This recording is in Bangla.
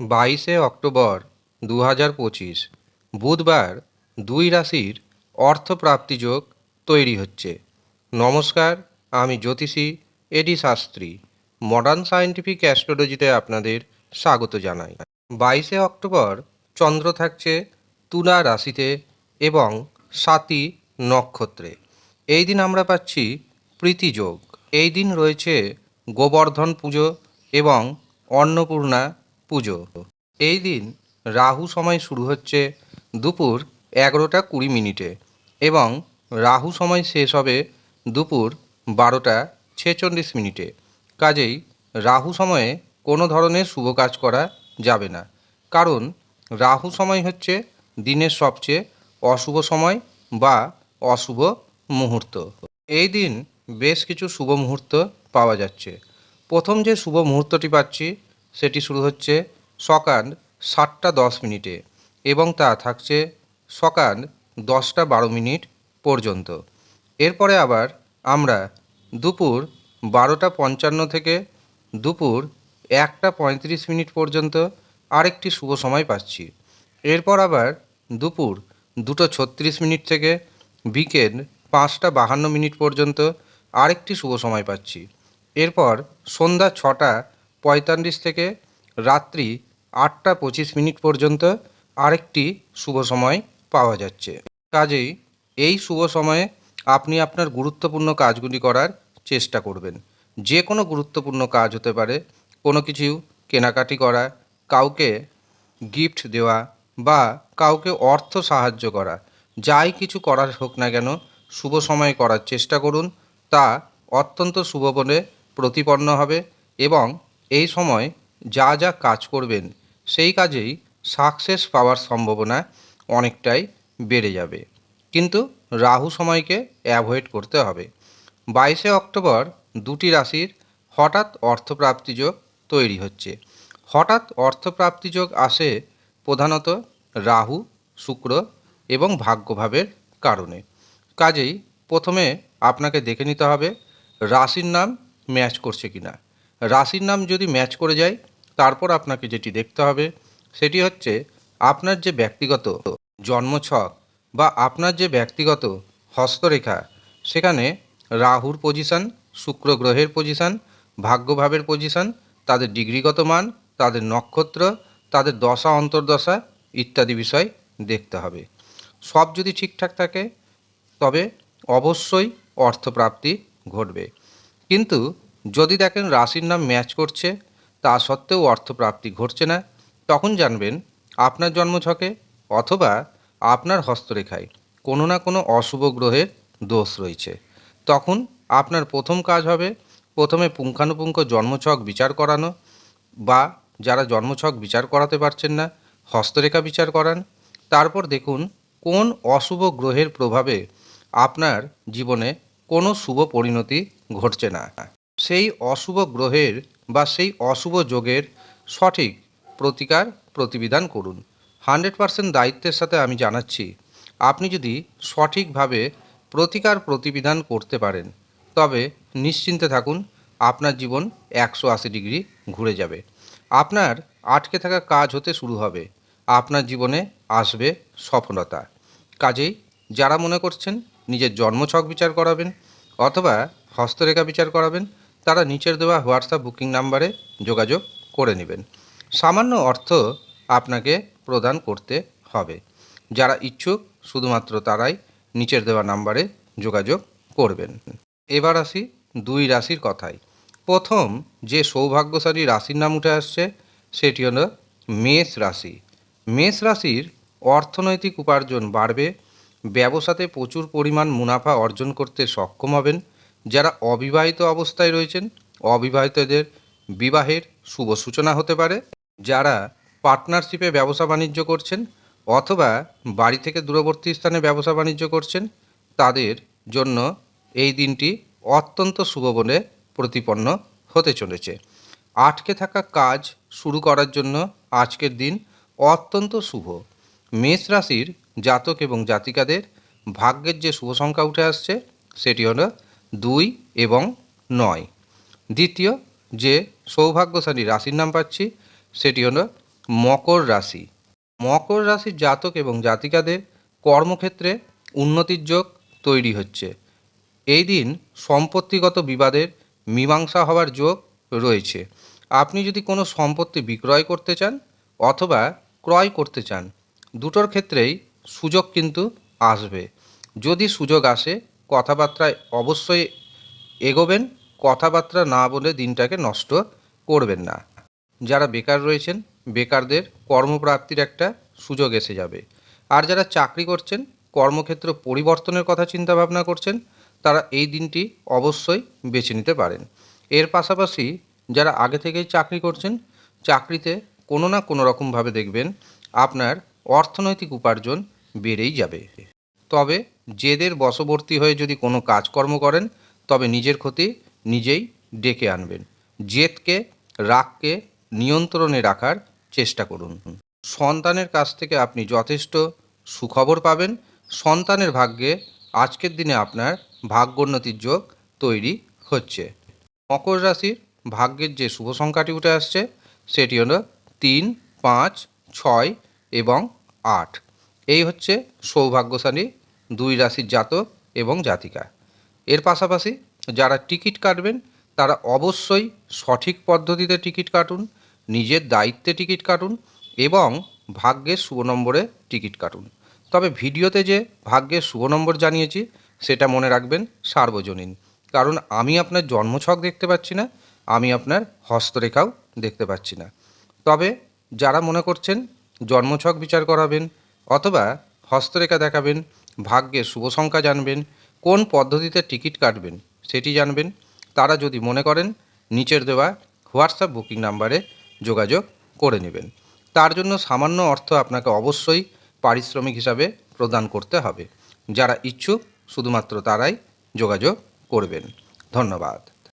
বাইশে অক্টোবর দু হাজার পঁচিশ, বুধবার দুই রাশির অর্থপ্রাপ্তি যোগ তৈরি হচ্ছে। নমস্কার, আমি জ্যোতিষী এডি শাস্ত্রী, মডার্ন সায়েন্টিফিক অ্যাস্ট্রোলজিতে আপনাদের স্বাগত জানাই। বাইশে অক্টোবর চন্দ্র থাকছে তুলা রাশিতে এবং সাতই নক্ষত্রে। এই দিন আমরা পাচ্ছি প্রীতিযোগ এই দিন রয়েছে গোবর্ধন পুজো এবং অন্নপূর্ণা পুজো। এই দিন রাহু সময় শুরু হচ্ছে দুপুর এগারোটা কুড়ি মিনিটে এবং রাহু সময় শেষ হবে দুপুর বারোটা ছেচল্লিশ মিনিটে। কাজেই রাহু সময়ে কোনো ধরনের শুভ কাজ করা যাবে না। কারণ রাহু সময় হচ্ছে দিনের সবচেয়ে অশুভ সময় বা অশুভ মুহূর্ত। এই দিন বেশ কিছু শুভ মুহূর্ত পাওয়া যাচ্ছে। প্রথম যে শুভ মুহূর্তটি পাচ্ছি সেটি শুরু হচ্ছে সকাল সাতটা দশ মিনিটে এবং তা থাকছে সকাল দশটা বারো মিনিট পর্যন্ত। এরপরে আবার আমরা দুপুর বারোটা পঞ্চান্ন থেকে দুপুর একটা পঁয়ত্রিশ মিনিট পর্যন্ত আরেকটি শুভ সময় পাচ্ছি। এরপর আবার দুপুর দুটো ছত্রিশ মিনিট থেকে বিকেল পাঁচটা বাহান্ন মিনিট পর্যন্ত আরেকটি শুভ সময় পাচ্ছি। এরপর সন্ধ্যা ছটা পঁয়তাল্লিশ থেকে রাত্রি আটটা পঁচিশ মিনিট পর্যন্ত আরেকটি শুভ সময় পাওয়া যাচ্ছে। কাজেই এই শুভ সময়ে আপনি আপনার গুরুত্বপূর্ণ কাজগুলি করার চেষ্টা করবেন। যে কোনো গুরুত্বপূর্ণ কাজ হতে পারে, কোনো কিছু কেনাকাটি করা, কাউকে গিফট দেওয়া বা কাউকে অর্থ সাহায্য করা, যাই কিছু করার হোক না কেন শুভ সময়ে করার চেষ্টা করুন। তা অত্যন্ত শুভ বলে প্রতিপন্ন হবে এবং এই সময় যা যা কাজ করবেন, সেই কাজেই সাকসেস পাওয়ার সম্ভাবনা অনেকটাই বেড়ে যাবে। কিন্তু রাহু সময়কে অ্যাভয়েড করতে হবে। বাইশে অক্টোবর দুটি রাশির হঠাৎ অর্থপ্রাপ্তি যোগ তৈরি হচ্ছে। হঠাৎ অর্থপ্রাপ্তি যোগ আসে প্রধানত রাহু, শুক্র এবং ভাগ্যভাবের কারণে। কাজেই প্রথমে আপনাকে দেখে নিতে হবে রাশির নাম ম্যাচ করছে কিনা। রাশির নাম যদি ম্যাচ করে যায়, তারপর আপনাকে যেটি দেখতে হবে, সেটি হচ্ছে আপনার যে ব্যক্তিগত জন্মছক বা আপনার যে ব্যক্তিগত হস্তরেখা, সেখানে রাহুর পজিশন শুক্র গ্রহের পজিশন ভাগ্যভাবের পজিশন তাদের ডিগ্রিগত মান, তাদের নক্ষত্র, তাদের দশা, অন্তর্দশা ইত্যাদি বিষয় দেখতে হবে। সব যদি ঠিকঠাক থাকে, তবে অবশ্যই অর্থপ্রাপ্তি ঘটবে। কিন্তু যদি দেখেন রাশির নাম ম্যাচ করছে, তা সত্ত্বেও অর্থপ্রাপ্তি ঘটছে না, তখন জানবেন আপনার জন্মছকে অথবা আপনার হস্তরেখায় কোনো না কোনো অশুভ গ্রহের দোষ রয়েছে। তখন আপনার প্রথম কাজ হবে প্রথমে পুঙ্খানুপুঙ্খ জন্মছক বিচার করানো বা যারা জন্মছক বিচার করাতে পারছেন না, হস্তরেখা বিচার করান। তারপর দেখুন কোন অশুভ গ্রহের প্রভাবে আপনার জীবনে কোনো শুভ পরিণতি ঘটছে না। সেই অশুভ গ্রহের বা সেই অশুভ যোগের সঠিক প্রতিকার প্রতিবিধান করুন। হান্ড্রেড পারসেন্ট দায়িত্বের সাথে আমি জানাচ্ছি, আপনি যদি সঠিকভাবে প্রতিকার প্রতিবিধান করতে পারেন, তবে নিশ্চিন্তে থাকুন, আপনার জীবন একশো আশি ডিগ্রি ঘুরে যাবে। আপনার আটকে থাকা কাজ হতে শুরু হবে, আপনার জীবনে আসবে সফলতা। কাজেই যারা মনে করছেন, নিজের জন্মছক বিচার করাবেন, অথবা হস্তরেখা বিচার করাবেন তারা নিচের দেওয়া হোয়াটসঅ্যাপ বুকিং নাম্বারে যোগাযোগ করে নেবেন। সামান্য অর্থ আপনাকে প্রদান করতে হবে। যারা ইচ্ছুক, শুধুমাত্র তারাই নিচের দেওয়া নাম্বারে যোগাযোগ করবেন। এবার আসি দুই রাশির কথায়। প্রথম যে সৌভাগ্যশালী রাশির নাম উঠে আসছে, সেটি হলো মেষ রাশি। মেষ রাশির অর্থনৈতিক উপার্জন বাড়বে, ব্যবসাতে প্রচুর পরিমাণ মুনাফা অর্জন করতে সক্ষম হবেন যারা অবিবাহিত অবস্থায় রয়েছেন, অবিবাহিতদের বিবাহের শুভ সূচনা হতে পারে। যারা পার্টনারশিপে ব্যবসা বাণিজ্য করছেন অথবা বাড়ি থেকে দূরবর্তী স্থানে ব্যবসা বাণিজ্য করছেন, তাদের জন্য এই দিনটি অত্যন্ত শুভ বলে প্রতিপন্ন হতে চলেছে। আটকে থাকা কাজ শুরু করার জন্য আজকের দিন অত্যন্ত শুভ। মেষ রাশির জাতক এবং জাতিকাদের ভাগ্যের যে শুভ সংখ্যা উঠে আসছে, সেটি হলো দুই এবং নয়। দ্বিতীয় যে সৌভাগ্যশালী রাশির নাম পাচ্ছি, সেটি হলো মকর রাশি। মকর রাশির জাতক এবং জাতিকাদের কর্মক্ষেত্রে উন্নতির যোগ তৈরি হচ্ছে। এই দিন সম্পত্তিগত বিবাদের মীমাংসা হওয়ার যোগ রয়েছে। আপনি যদি কোনো সম্পত্তি বিক্রয় করতে চান অথবা ক্রয় করতে চান, দুটোর ক্ষেত্রেই সুযোগ কিন্তু আসবে। যদি সুযোগ আসে কথাবার্তায় অবশ্যই এগোবেন, কথাবার্তা না বলে দিনটাকে নষ্ট করবেন না। যারা বেকার রয়েছেন, বেকারদের কর্মপ্রাপ্তির একটা সুযোগ এসে যাবে। আর যারা চাকরি করছেন, কর্মক্ষেত্র পরিবর্তনের কথা চিন্তা ভাবনা করছেন, তারা এই দিনটি অবশ্যই বেছে নিতে পারেন। এর পাশাপাশি যারা আগে থেকেই চাকরি করছেন, চাকরিতে কোনো না কোনো রকমভাবে দেখবেন, আপনার অর্থনৈতিক উপার্জন বেড়েই যাবে। তবে জেদের বশবর্তী হয়ে যদি কোনো কাজকর্ম করেন, তবে নিজের ক্ষতি নিজেই ডেকে আনবেন। জেদকে, রাগকে নিয়ন্ত্রণে রাখার চেষ্টা করুন। সন্তানের কাছ থেকে আপনি যথেষ্ট সুখবর পাবেন। সন্তানের ভাগ্যে আজকের দিনে আপনার ভাগ্যোন্নতির যোগ তৈরি হচ্ছে। মকর রাশির ভাগ্যের যে শুভ সংখ্যাটি উঠে আসছে, সেটি হলো তিন, পাঁচ, ছয় এবং আট। এই হচ্ছে সৌভাগ্যশালী দুই রাশির জাতক এবং জাতিকা। এর পাশাপাশি যারা টিকিট কাটবেন, তারা অবশ্যই সঠিক পদ্ধতিতে টিকিট কাটুন, নিজের দায়িত্বে টিকিট কাটুন এবং ভাগ্যের শুভ নম্বরে টিকিট কাটুন। তবে ভিডিওতে যে ভাগ্যের শুভ নম্বর জানিয়েছি, সেটা মনে রাখবেন সার্বজনীন। কারণ আমি আপনার জন্মছক দেখতে পাচ্ছি না, আমি আপনার হস্তরেখাও দেখতে পাচ্ছি না। তবে যারা মনে করছেন জন্মছক বিচার করাবেন অথবা হস্তরেখা দেখাবেন ভাগ্যের শুভ সংখ্যা জানবেন, কোন পদ্ধতিতে টিকিট কাটবেন সেটি জানবেন, তারা যদি মনে করেন নিচের দেওয়া হোয়াটসঅ্যাপ বুকিং নাম্বারে যোগাযোগ করে নেবেন। তার জন্য সামান্য অর্থ আপনাকে অবশ্যই পারিশ্রমিক হিসাবে প্রদান করতে হবে। যারা ইচ্ছুক, শুধুমাত্র তারাই যোগাযোগ করবেন। ধন্যবাদ।